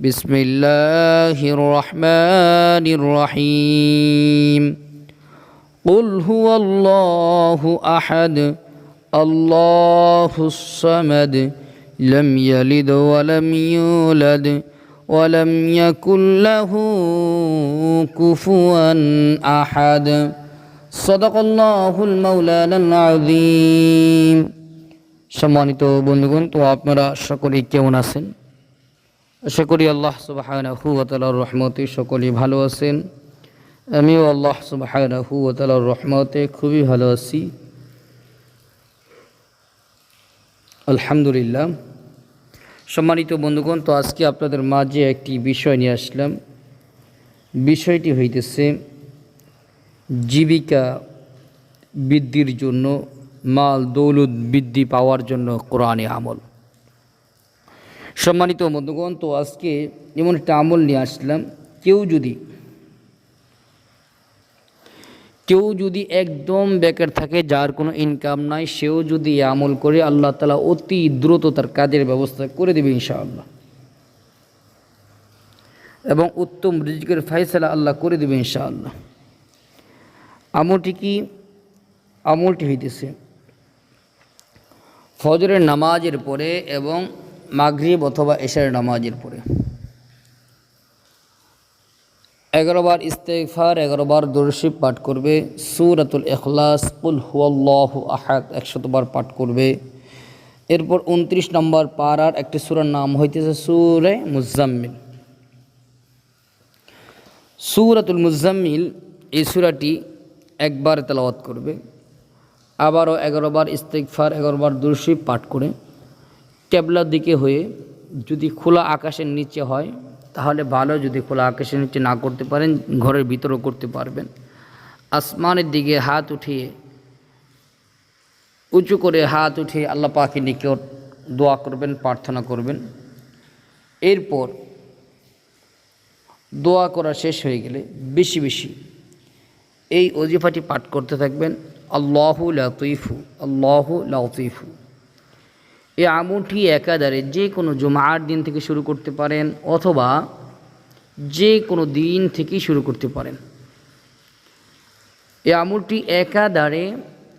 بسم الله الرحمن الرحيم قل هو الله أحد الله الصمد لم يلد ولم يولد ولم يكن له كفوا أحد صدق الله المولانا العظيم সম্মানিত বন্ধুগণ তো আপনারা সকলেই কেমন আছেন আশা করি আল্লাহ ওতালার রহমতে সকলেই ভালো আছেন। আমিও আল্লাহ ওতালার রহমতে খুবই ভালো আছি। আলহামদুলিল্লাহ। সম্মানিত বন্ধুগণ, তো আজকে আপনাদের মাঝে একটি বিষয় নিয়ে আসলাম। বিষয়টি হইতেছে জীবিকা বৃদ্ধির জন্য মাল দৌলত বৃদ্ধি পাওয়ার জন্য কোরআনে আমল। সম্মানিত বন্ধুগণ, তো আজকে এমন একটা আমল নিয়ে আসলাম। কেউ যদি কেউ যদি একদম বেকার থাকে, যার কোনো ইনকাম নাই, সেও যদি আমল করে, আল্লাহ তালা অতি দ্রুত তার কাজের ব্যবস্থা করে দেবে ইনশাআল্লাহ। এবং উত্তম রিজিকের ফাইসলা আল্লাহ করে দেবে ইনশাআল্লাহ। আমলটি কি? আমলটি হইতেছে, ফজরের নামাজের পরে এবং মাগরিব অথবা এশারের নামাজের পরে। এগারো বার ইস্তেফার এগারো বার দর্শিব পাঠ করবে। সুরাতুল এখলাস কুল হুয়াল্লাহ আহাদ একশতবার পাঠ করবে। এরপর উনত্রিশ নম্বর পাড়ার একটি সুরার নাম হইতেছে সুরে মুজাম্মিল। সুরাতুল মুজাম্মিল এই সুরাটি একবার তেলাওয়াত করবে। আবারও এগারো বার ইস্তেকফার এগারো বার দর্শিব পাঠ করে ক্যাবলার দিকে হয়ে যদি খোলা আকাশের নিচে হয়, তাহলে ভালো যদি খোলা আকাশের নিচে না করতে পারেন, ঘরের ভিতরেও করতে পারবেন। আসমানের দিকে হাত উঠিয়ে, উঁচু করে হাত উঠিয়ে আল্লাহ পাখি নিকট দোয়া করবেন, প্রার্থনা করবেন। এরপর দোয়া করা শেষ হয়ে গেলে বেশি বেশি এই অজিফাটি পাঠ করতে থাকবেন, আল্লাহু লতিফু আল্লাহু লতিফু। এই আমলটি একাধারে যে কোনো জমার দিন থেকে শুরু করতে পারেন অথবা যে কোনো দিন থেকেই শুরু করতে পারেন। এই আমলটি একাধারে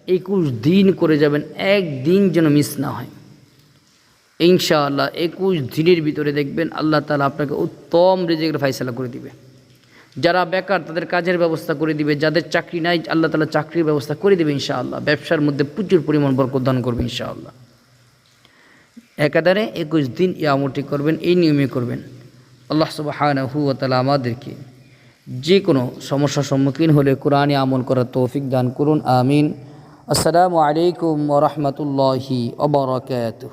একুশ দিন করে যাবেন একদিন যেন মিস না হয়। ইনশাআল্লাহ একুশ দিনের ভিতরে দেখবেন আল্লাহ তালা আপনাকে উত্তম রেজেকের ফাইসলা করে দিবে। যারা বেকার তাদের কাজের ব্যবস্থা করে দিবে, যাদের চাকরি নাই আল্লাহ তালা চাকরির ব্যবস্থা করে দেবে ইনশাআল্লাহ। ব্যবসার মধ্যে প্রচুর পরিমাণ বরকত দান করবে ইনশাআল্লাহ। একাধারে একুশ দিন ইয়ামতি করবেন, এই নিয়মে করবেন। আল্লাহ সুবাহানহু তালা আমাদেরকে যে কোনো সমস্যার সম্মুখীন হলে কোরআনে আমল করার তৌফিক দান করুন, আমিন। আসসালামু আলাইকুম রহমতুল্লাহি ওবরাকাতুহ